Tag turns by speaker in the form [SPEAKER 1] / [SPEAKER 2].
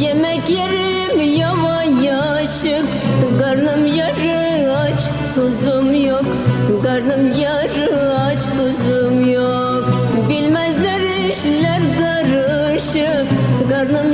[SPEAKER 1] Yemek yerim yavaşık Karnım yarı aç tuzum yok. Karnım yarı aç tuzum yok. Bilmezler işler karışık Karnım